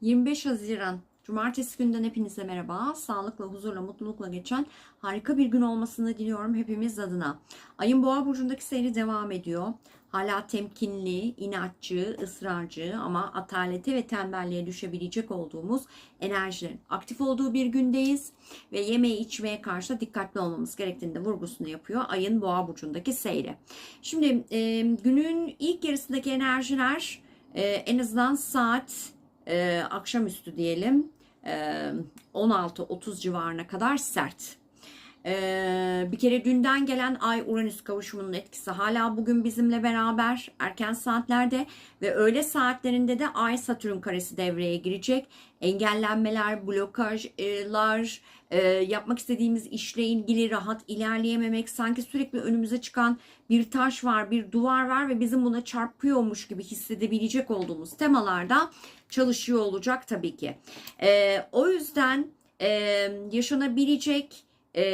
25 Haziran Cumartesi günden hepinize merhaba. Sağlıkla, huzurla, mutlulukla geçen harika bir gün olmasını diliyorum hepimiz adına. Ayın boğa burcundaki seyri devam ediyor. Hala temkinli, inatçı, ısrarcı ama atalete ve tembelliğe düşebilecek olduğumuz enerjilerin aktif olduğu bir gündeyiz. Ve yemeği içmeye karşı da dikkatli olmamız gerektiğini de vurgusunu yapıyor ayın boğa burcundaki seyri. Şimdi e, günün ilk yarısındaki enerjiler e, en azından saat e, akşamüstü diyelim e, 16-30 civarına kadar sert. E, bir kere dünden gelen Ay Uranüs kavuşumunun etkisi hala bugün bizimle beraber erken saatlerde ve öğle saatlerinde de Ay Satürn karesi devreye girecek. Engellenmeler, blokajlar, e, yapmak istediğimiz işle ilgili rahat ilerleyememek, sanki sürekli önümüze çıkan bir taş var, bir duvar var ve bizim buna çarpıyormuş gibi hissedebilecek olduğumuz temalarda çalışıyor olacak tabii ki. E, o yüzden e, yaşanabilecek e,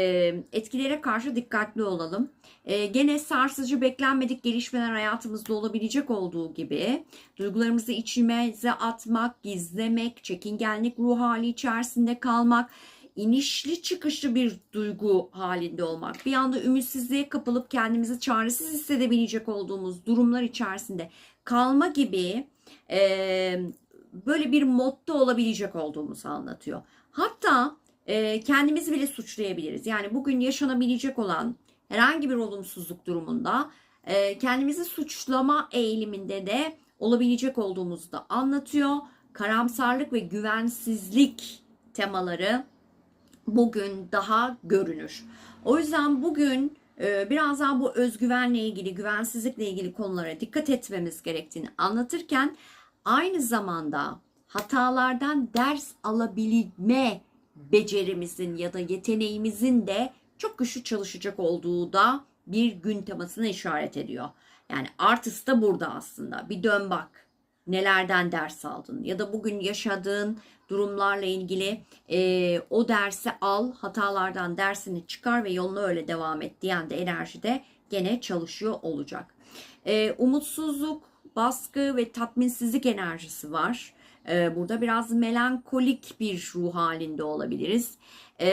etkilere karşı dikkatli olalım. E, gene sarsıcı beklenmedik gelişmeler hayatımızda olabilecek olduğu gibi duygularımızı içimize atmak, gizlemek, çekingenlik ruh hali içerisinde kalmak, inişli çıkışlı bir duygu halinde olmak, bir anda ümitsizliğe kapılıp kendimizi çaresiz hissedebilecek olduğumuz durumlar içerisinde kalma gibi e, böyle bir modda olabilecek olduğumuzu anlatıyor. Hatta e, kendimizi bile suçlayabiliriz. Yani bugün yaşanabilecek olan herhangi bir olumsuzluk durumunda e, kendimizi suçlama eğiliminde de olabilecek olduğumuzu da anlatıyor. Karamsarlık ve güvensizlik temaları bugün daha görünür. O yüzden bugün e, biraz daha bu özgüvenle ilgili, güvensizlikle ilgili konulara dikkat etmemiz gerektiğini anlatırken aynı zamanda hatalardan ders alabilme becerimizin ya da yeteneğimizin de çok güçlü çalışacak olduğu da bir gün temasına işaret ediyor. Yani artısı da burada aslında. Bir dön bak. Nelerden ders aldın ya da bugün yaşadığın durumlarla ilgili e, o dersi al, hatalardan dersini çıkar ve yoluna öyle devam et diyen de enerji de gene çalışıyor olacak. E, umutsuzluk, baskı ve tatminsizlik enerjisi var. Ee, burada biraz melankolik bir ruh halinde olabiliriz. Ee,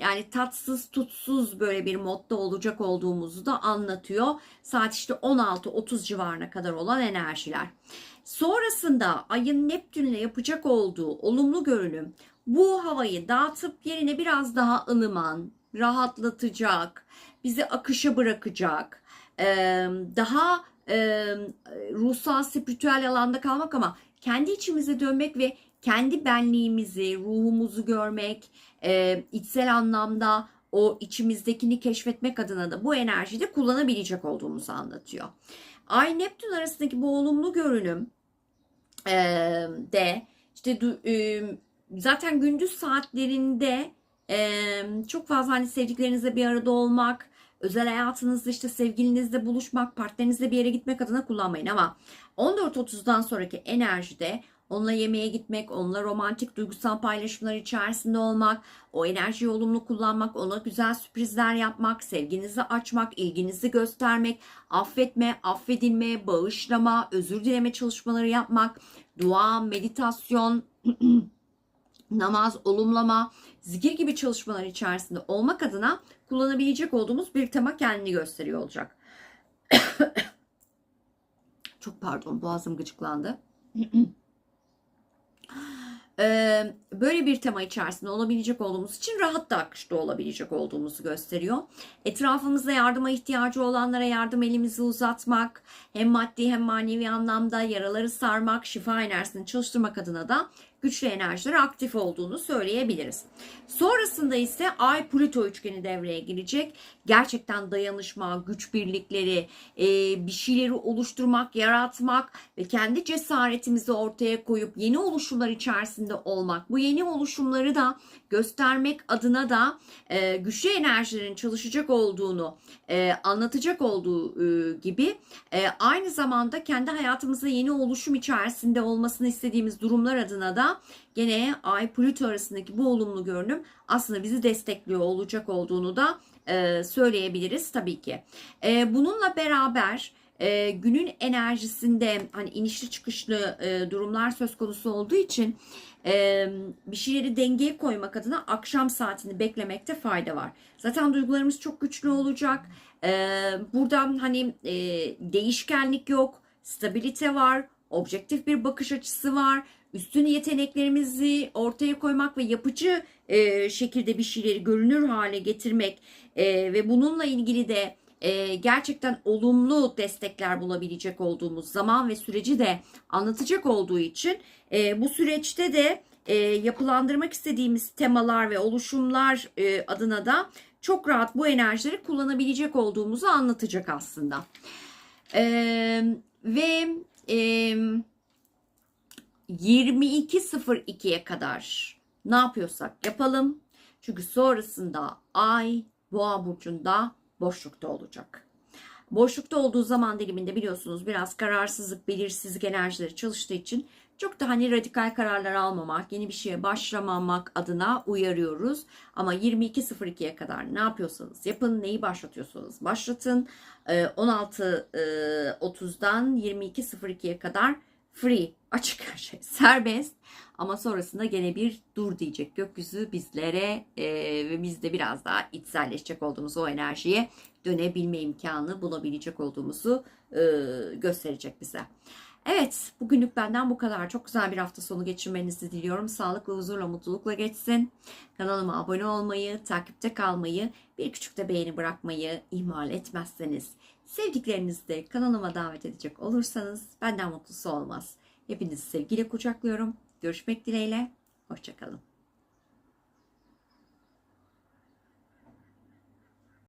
yani tatsız tutsuz böyle bir modda olacak olduğumuzu da anlatıyor. Saat işte 16-30 civarına kadar olan enerjiler. Sonrasında ayın Neptün'le yapacak olduğu olumlu görünüm bu havayı dağıtıp yerine biraz daha ılıman, rahatlatacak, bizi akışa bırakacak, daha ruhsal, spiritüel alanda kalmak ama kendi içimize dönmek ve kendi benliğimizi, ruhumuzu görmek, e, içsel anlamda o içimizdekini keşfetmek adına da bu enerjiyi de kullanabilecek olduğumuzu anlatıyor. Ay Neptün arasındaki bu olumlu görünüm e, de işte e, zaten gündüz saatlerinde e, çok fazla hani sevdiklerinizle bir arada olmak, özel hayatınızda işte sevgilinizle buluşmak, partnerinizle bir yere gitmek adına kullanmayın ama 14.30'dan sonraki enerjide onunla yemeğe gitmek, onunla romantik duygusal paylaşımlar içerisinde olmak, o enerjiyi olumlu kullanmak, ona güzel sürprizler yapmak, sevginizi açmak, ilginizi göstermek, affetme, affedilme, bağışlama, özür dileme çalışmaları yapmak, dua, meditasyon, namaz, olumlama, zikir gibi çalışmalar içerisinde olmak adına kullanabilecek olduğumuz bir tema kendini gösteriyor olacak. Çok pardon boğazım gıcıklandı. Böyle bir tema içerisinde olabilecek olduğumuz için rahat da akışta olabilecek olduğumuzu gösteriyor. Etrafımızda yardıma ihtiyacı olanlara yardım elimizi uzatmak, hem maddi hem manevi anlamda yaraları sarmak, şifa enerjisini çalıştırmak adına da güçlü enerjiler aktif olduğunu söyleyebiliriz. Sonrasında ise Ay Plüto üçgeni devreye girecek. Gerçekten dayanışma, güç birlikleri, bir şeyleri oluşturmak, yaratmak ve kendi cesaretimizi ortaya koyup yeni oluşumlar içerisinde olmak. Bu yeni oluşumları da göstermek adına da güçlü enerjilerin çalışacak olduğunu anlatacak olduğu gibi aynı zamanda kendi hayatımızda yeni oluşum içerisinde olmasını istediğimiz durumlar adına da gene Ay Plüto arasındaki bu olumlu görünüm aslında bizi destekliyor olacak olduğunu da e, söyleyebiliriz tabii ki. E, bununla beraber e, günün enerjisinde hani inişli çıkışlı e, durumlar söz konusu olduğu için e, bir şeyleri dengeye koymak adına akşam saatini beklemekte fayda var. Zaten duygularımız çok güçlü olacak. E, buradan hani e, değişkenlik yok, stabilite var, objektif bir bakış açısı var. Üstün yeteneklerimizi ortaya koymak ve yapıcı e, şekilde bir şeyleri görünür hale getirmek e, ve bununla ilgili de e, gerçekten olumlu destekler bulabilecek olduğumuz zaman ve süreci de anlatacak olduğu için e, bu süreçte de e, yapılandırmak istediğimiz temalar ve oluşumlar e, adına da çok rahat bu enerjileri kullanabilecek olduğumuzu anlatacak aslında. E, ve e, 22.02'ye kadar ne yapıyorsak yapalım. Çünkü sonrasında ay boğa burcunda boşlukta olacak. Boşlukta olduğu zaman diliminde biliyorsunuz biraz kararsızlık, belirsizlik enerjileri çalıştığı için çok da hani radikal kararlar almamak, yeni bir şeye başlamamak adına uyarıyoruz. Ama 22.02'ye kadar ne yapıyorsanız yapın, neyi başlatıyorsanız başlatın. 16.30'dan 22.02'ye kadar free, açık her şey, serbest. Ama sonrasında gene bir dur diyecek gökyüzü bizlere e, ve biz de biraz daha içselleşecek olduğumuz o enerjiye dönebilme imkanı bulabilecek olduğumuzu e, gösterecek bize. Evet, bugünlük benden bu kadar. Çok güzel bir hafta sonu geçirmenizi diliyorum. Sağlıklı, huzurla, mutlulukla geçsin. Kanalıma abone olmayı, takipte kalmayı, bir küçük de beğeni bırakmayı ihmal etmezseniz, sevdiklerinizi de kanalıma davet edecek olursanız benden mutlusu olmaz. Hepinizi sevgiyle kucaklıyorum. Görüşmek dileğiyle. Hoşçakalın.